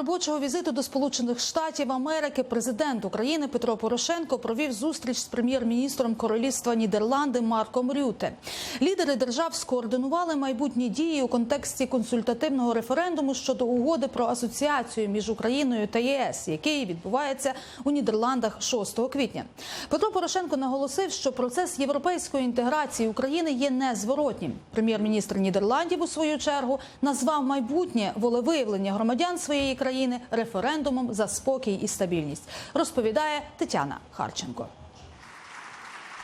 робочого візиту до Сполучених Штатів Америки президент України Петро Порошенко провів зустріч з прем'єр-міністром Королівства Нідерланди Марком Рюте. Лідери держав скоординували майбутні дії у контексті консультативного референдуму щодо угоди про асоціацію між Україною та ЄС, який відбувається у Нідерландах 6 квітня. Петро Порошенко наголосив, що процес європейської інтеграції України є незворотнім. Прем'єр-міністр Нідерландів у свою чергу назвав майбутнє волевиявлення громадян своєї країни референдумом за спокій і стабільність. Розповідає Тетяна Харченко.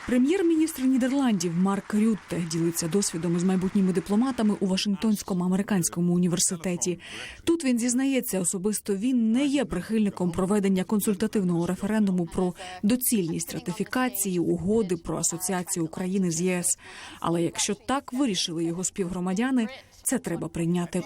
Прем'єр-міністр Нідерландів Марк Рютте ділиться досвідом із майбутніми дипломатами у Вашингтонському американському університеті. Тут він зізнається, особисто він не є прихильником проведення консультативного референдуму про доцільність ратифікації угоди про асоціацію України з ЄС. Але якщо так вирішили його співгромадяни, це треба прийняти.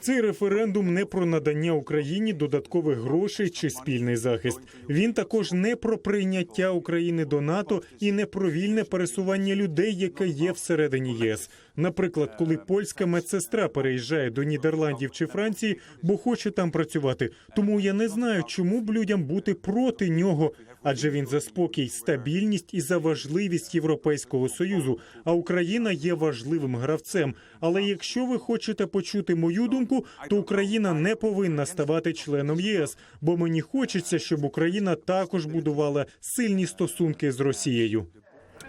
Цей референдум не про надання Україні додаткових грошей чи спільний захист. Він також не про прийняття України до НАТО і не про вільне пересування людей, яке є всередині ЄС. Наприклад, коли польська медсестра переїжджає до Нідерландів чи Франції, бо хоче там працювати. Тому я не знаю, чому б людям бути проти нього, адже він за спокій, стабільність і за важливість Європейського союзу. А Україна є важливим гравцем. Але якщо ви хочете почути мою думку, то Україна не повинна ставати членом ЄС, бо мені хочеться, щоб Україна також будувала сильні стосунки з Росією.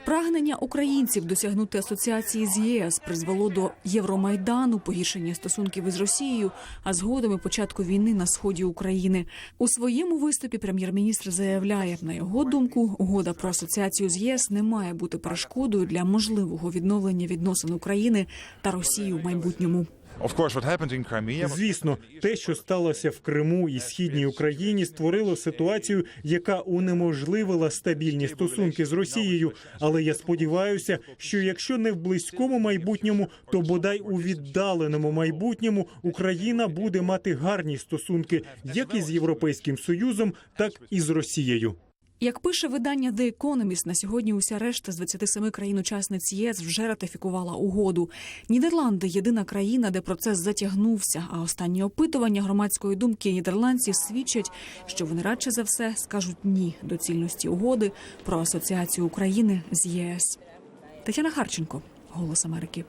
Прагнення українців досягнути асоціації з ЄС призвело до Євромайдану, погіршення стосунків із Росією, а згодом і початку війни на сході України. У своєму виступі прем'єр-міністр заявляє, на його думку, угода про асоціацію з ЄС не має бути перешкодою для можливого відновлення відносин України та Росії в майбутньому. Звісно, те, що сталося в Криму і східній Україні, створило ситуацію, яка унеможливила стабільні стосунки з Росією. Але я сподіваюся, що якщо не в близькому майбутньому, то бодай у віддаленому майбутньому Україна буде мати гарні стосунки як із Європейським Союзом, так і з Росією. Як пише видання The Economist, на сьогодні уся решта з 27 країн-учасниць ЄС вже ратифікувала угоду. Нідерланди єдина країна, де процес затягнувся. А останні опитування громадської думки нідерландців свідчать, що вони радше за все скажуть ні до цільності угоди про асоціацію України з ЄС. Тетяна Харченко, Голос Америки.